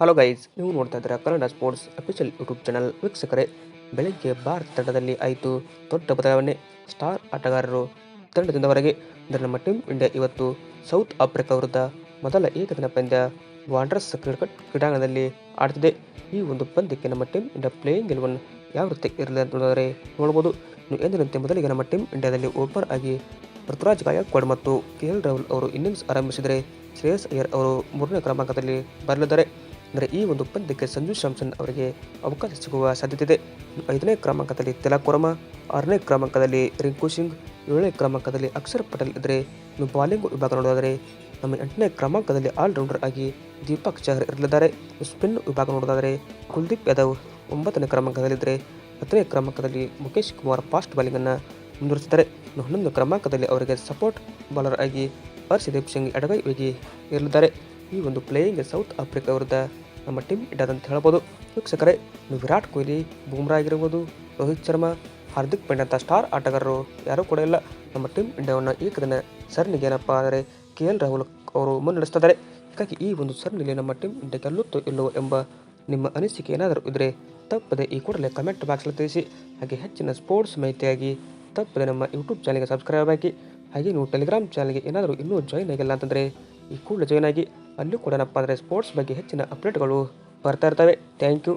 Hello guys ನೀವು ನೋಡ್ತಾ ಇದ್ದೀರಾ Kannada sports official YouTube channel ವೀಕ್ಷಕರೇ, ಬೆಳಗ್ಗೆ ಭಾರತ ತಂಡದಲ್ಲಿ ಆಯಿತು ದೊಡ್ಡ ಬದಲಾವಣೆ. ಸ್ಟಾರ್ ಆಟಗಾರರು ತಂಡದಿಂದ ಹೊರಗೆ ಅಂದರೆ ನಮ್ಮ ಟೀಮ್ ಇಂಡಿಯಾ ಇವತ್ತು ಸೌತ್ ಆಫ್ರಿಕಾ ವಿರುದ್ಧ ಮೊದಲ ಏಕದಿನ ಪಂದ್ಯ ವಾಂಡ್ರಸ್ ಕ್ರಿಕೆಟ್ ಕ್ರೀಡಾಂಗಣದಲ್ಲಿ ಆಡ್ತಿದೆ. ಈ ಒಂದು ಪಂದ್ಯಕ್ಕೆ ನಮ್ಮ ಟೀಮ್ ಇಂಡಿಯಾ ಪ್ಲೇಯಿಂಗ್ ಎಲೆವನ್ ಯಾವ ರೀತಿ ಇರಲಿದೆ ನೋಡಿದರೆ ನೋಡ್ಬೋದು. ನೀವು ಎಂದಿನಂತೆ ಮೊದಲಿಗೆ ನಮ್ಮ ಟೀಮ್ ಇಂಡಿಯಾದಲ್ಲಿ ಓಪನರ್ ಆಗಿ ಪೃಥ್ವಿರಾಜ್ ಗಾಯಕ್ವಾಡ್ ಮತ್ತು ಕೆ ಎಲ್ ರಾಹುಲ್ ಅವರು ಇನ್ನಿಂಗ್ಸ್ ಆರಂಭಿಸಿದರೆ ಶ್ರೇಯಸ್ ಅಯ್ಯರ್ ಅವರು ಮೂರನೇ ಕ್ರಮಾಂಕದಲ್ಲಿ ಬರಲಿದ್ದಾರೆ. ಅಂದರೆ ಈ ಒಂದು ಪಂದ್ಯಕ್ಕೆ ಸಂಜು ಸ್ಯಾಮ್ಸನ್ ಅವರಿಗೆ ಅವಕಾಶ ಸಿಗುವ ಸಾಧ್ಯತೆ ಇದೆ. ಐದನೇ ಕ್ರಮಾಂಕದಲ್ಲಿ ತಿಲಕ್ ವರ್ಮಾ, ಆರನೇ ಕ್ರಮಾಂಕದಲ್ಲಿ ರಿಂಕು ಸಿಂಗ್, ಏಳನೇ ಕ್ರಮಾಂಕದಲ್ಲಿ ಅಕ್ಷರ್ ಪಟೇಲ್ ಇದ್ದರೆ ಇನ್ನು ಬಾಲಿಂಗ್ ವಿಭಾಗ ನೋಡೋದಾದರೆ ನಮ್ಮ ಎಂಟನೇ ಕ್ರಮಾಂಕದಲ್ಲಿ ಆಲ್ರೌಂಡರ್ ಆಗಿ ದೀಪಕ್ ಚಹರ್ ಇರಲಿದ್ದಾರೆ. ಸ್ಪಿನ್ ವಿಭಾಗ ನೋಡೋದಾದರೆ ಕುಲ್ದೀಪ್ ಯಾದವ್ ಒಂಬತ್ತನೇ ಕ್ರಮಾಂಕದಲ್ಲಿದ್ದರೆ ಹತ್ತನೇ ಕ್ರಮಾಂಕದಲ್ಲಿ ಮುಖೇಶ್ ಕುಮಾರ್ ಫಾಸ್ಟ್ ಬಾಲಿಂಗನ್ನು ಮುಂದುವರಿಸಿದ್ದಾರೆ. ಹನ್ನೊಂದು ಕ್ರಮಾಂಕದಲ್ಲಿ ಅವರಿಗೆ ಸಪೋರ್ಟ್ ಬಾಲರ್ ಆಗಿ ಹರ್ಷದೀಪ್ ಸಿಂಗ್ ಎಡಗೈ ವೇಗಿ ಇರಲಿದ್ದಾರೆ. ಈ ಒಂದು ಪ್ಲೇಯಿಂಗ್ ಸೌತ್ ಆಫ್ರಿಕಾ ವಿರುದ್ಧ ನಮ್ಮ ಟೀಮ್ ಇಟ್ಟದಂತ ಹೇಳ್ಬೋದು. ವೀಕ್ಷಕರೇ, ವಿರಾಟ್ ಕೊಹ್ಲಿ ಬೂಮ್ರಾ ಆಗಿರ್ಬೋದು, ರೋಹಿತ್ ಶರ್ಮಾ, ಹಾರ್ದಿಕ್ ಪಾಂಡ್ಯ ಅಂತ ಸ್ಟಾರ್ ಆಟಗಾರರು ಯಾರೂ ಕೂಡ ಇಲ್ಲ. ನಮ್ಮ ಟೀಮ್ ಇಂಡಿಯಾವನ್ನು ಏಕದಿನ ಸರಣಿಗೆ ಏನಪ್ಪ ಅಂದರೆ ಕೆ ಎಲ್ ರಾಹುಲ್ ಅವರು ಮುನ್ನಡೆಸ್ತಿದ್ದಾರೆ. ಹೀಗಾಗಿ ಈ ಒಂದು ಸರಣಿಯಲ್ಲಿ ನಮ್ಮ ಟೀಮ್ ಇಂಡಿಯಾ ಗೆಲ್ಲುತ್ತೋ ಇಲ್ಲವೋ ಎಂಬ ನಿಮ್ಮ ಅನಿಸಿಕೆ ಏನಾದರೂ ಇದ್ದರೆ ತಪ್ಪದೆ ಈ ಕೂಡಲೇ ಕಮೆಂಟ್ ಬಾಕ್ಸಲ್ಲಿ ತಿಳಿಸಿ. ಹಾಗೆ ಹೆಚ್ಚಿನ ಸ್ಪೋರ್ಟ್ಸ್ ಮಾಹಿತಿಯಾಗಿ ತಪ್ಪದೆ ನಮ್ಮ ಯೂಟ್ಯೂಬ್ ಚಾನಲ್ಗೆ ಸಬ್ಸ್ಕ್ರೈಬ್ ಆಗಿ ಹಾಗೆ ನೀವು ಟೆಲಿಗ್ರಾಮ್ ಚಾನಲ್ಗೆ ಏನಾದರೂ ಇನ್ನೂ ಜಾಯ್ನ್ ಆಗಿಲ್ಲ ಅಂತಂದರೆ ಈ ಕೂಡಲೇ ಜಾಯ್ನ್ ಆಗಿ. ಅಲ್ಲೂ ಕೂಡ ಏನಪ್ಪ ಅಂದರೆ ಸ್ಪೋರ್ಟ್ಸ್ ಬಗ್ಗೆ ಹೆಚ್ಚಿನ ಅಪ್ಡೇಟ್ಗಳು ಬರ್ತಾ ಇರ್ತವೆ. Thank you